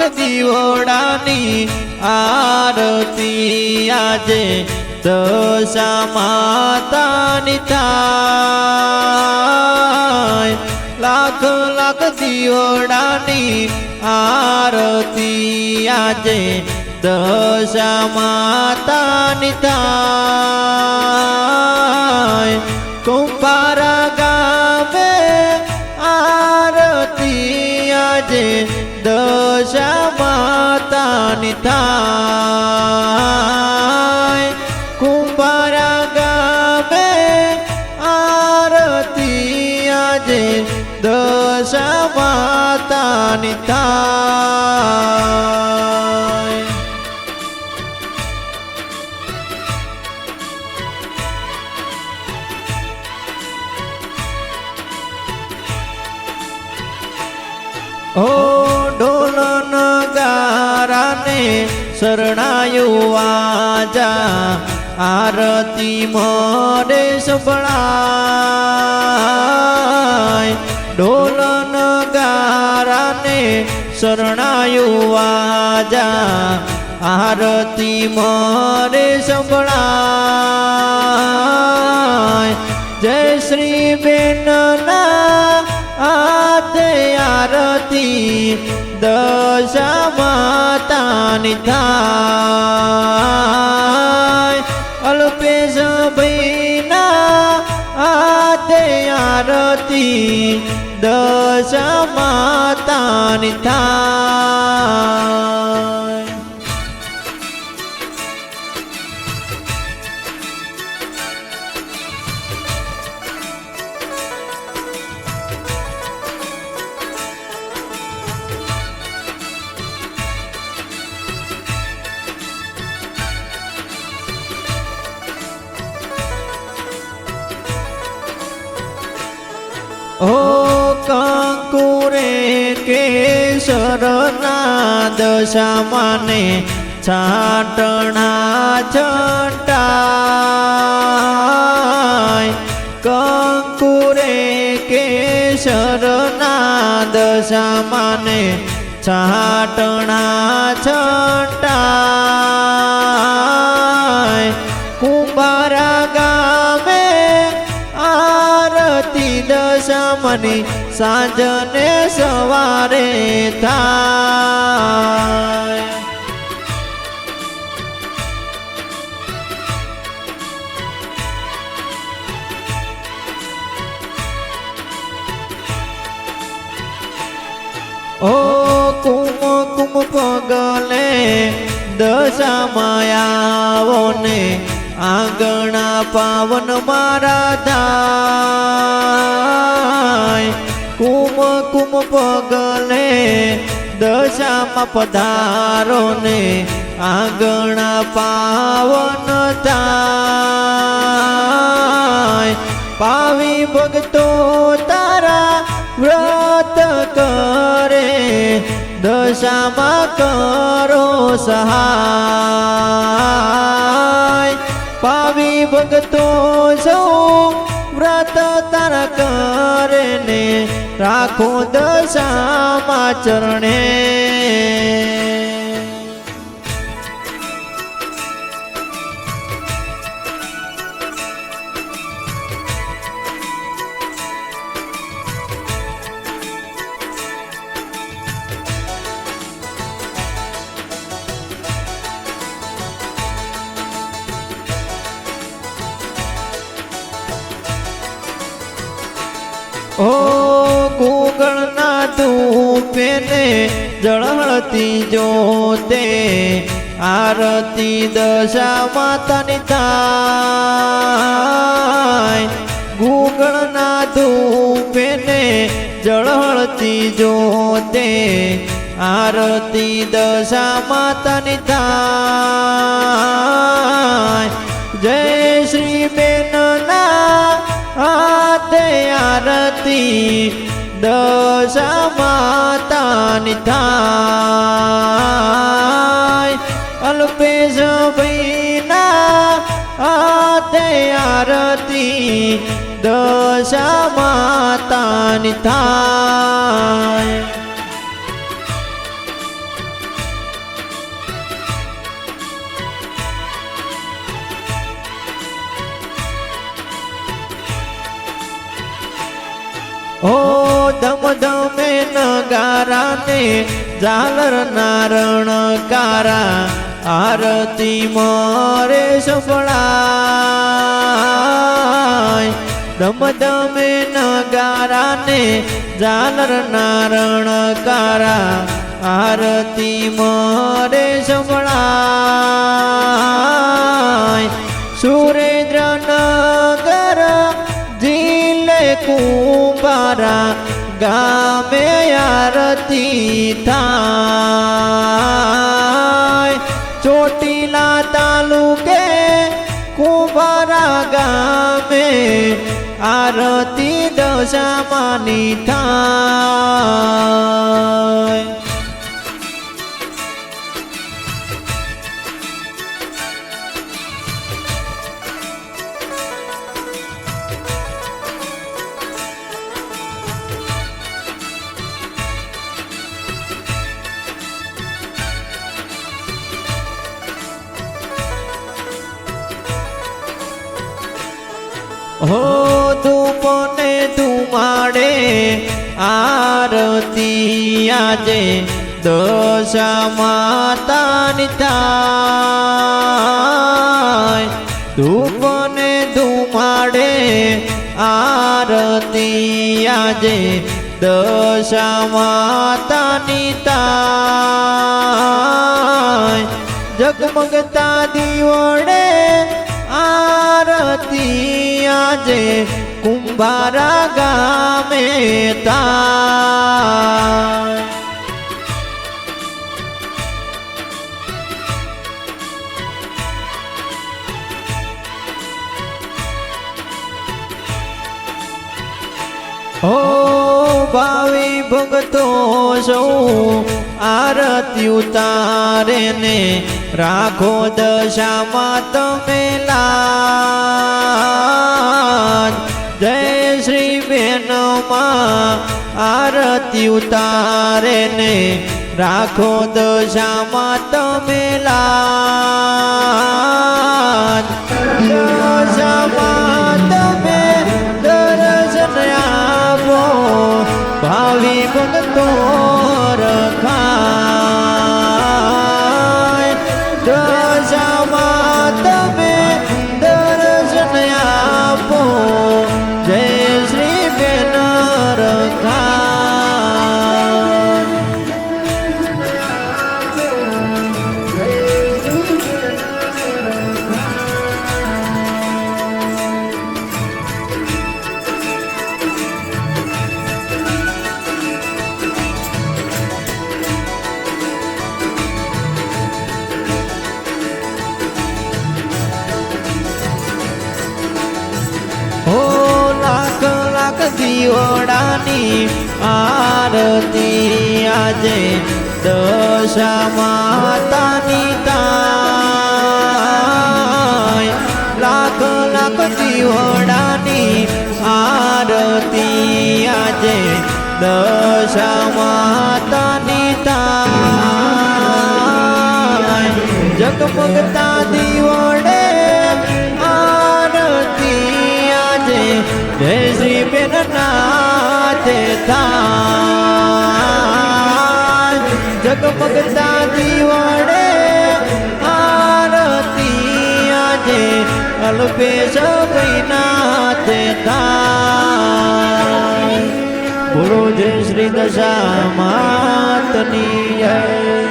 લાખ દીવડાની આરતી આજે દશા માતાની થાય. લાખ લાખ દીવડાની આરતી આજે દશા માતાની થાય. કુંભારા ગામે આરતી આજે દશા માતાની થાય કુંભારા ગામે આરતી આજે દશા માતાની થાય ઓ ઢોલ નગારાને શરણાયું આજા આરતી મોરે સંભળાય. ઢોલ ગારાને શરણાયુવાજા, આરતી મોરે સંભળાય. જય શ્રી બેન આરતી દશા માતાની થાય. અલ્પેશ ભૈના આતે આરતી દશા માતાની થાય. ઓ કંકુરે કેસરના દશામાને છાટણા છટાય કંકુરે કેસરના દશામાને છાટણા છટાય દશમની સાંજને સવારે થાય. ઓ કુમ કુમ પગલે દશામાં આવો ને આંગણા પાવન મારા થાય કુમ કુમ પગલે દશામાં પધારો ને આંગણા પાવન થાય પાવી ભગતો તારા વ્રત કરે, દશામાં કરો સહાય. પાવી ભગતો સૌ વ્રત તારા કરે ને રાખો દશામાં ચરણે. ઓ ગુગળના ધૂપેને જળહળતી જોતે, આરતી દશા માતાની થાય. ગુગળના ધૂપેને જળહળતી જોતે, આરતી દશા માતાની થાય. જય શ્રી હાથે આરતી દશા માતાની થાય અલ્પેશ ભાઈના હાથે આરતી દશા માતાની થાય ધમ ધમે નગારાને ઝાલર નારણકારા, આરતી મરે સંભળાય. ધમ ધમે નગારાને ઝાલર નારણકારા, આરતી મરે સંભળાય. સુરેન્દ્રનગર જિલ્લે કુંભારા ગામે આરતી થાય ચોટીલા તાલુકે કુંભારા ગામે આરતી દશામાની થાય હો ધૂપને ધુમાડે, આરતી આજે દશા માતાની થાય. ધૂપને ધુમાડે, આરતી આજે દશા માતાની થાય. જગમગતા દીવડે આરતી આજે કુંભારા ગામે તા હો ભાવી ભગતો સૌ આરતી ઉતારે ને રાખો દશામાં તમે જય શ્રી બેનમાં આરતી ઉતારે ને રાખો દશામાં તમે લાજ દીવડાની આરતી આજે દશા માતાની તાય. લાખ લાખ દીવડાની આરતી આજે દશા માતાની તાય. જગમગતા દીવડે થાય જગમગતા દીવડે આરતી આજે અલ્પે નાથે થાય બોલો જય શ્રી દશા માતની જય.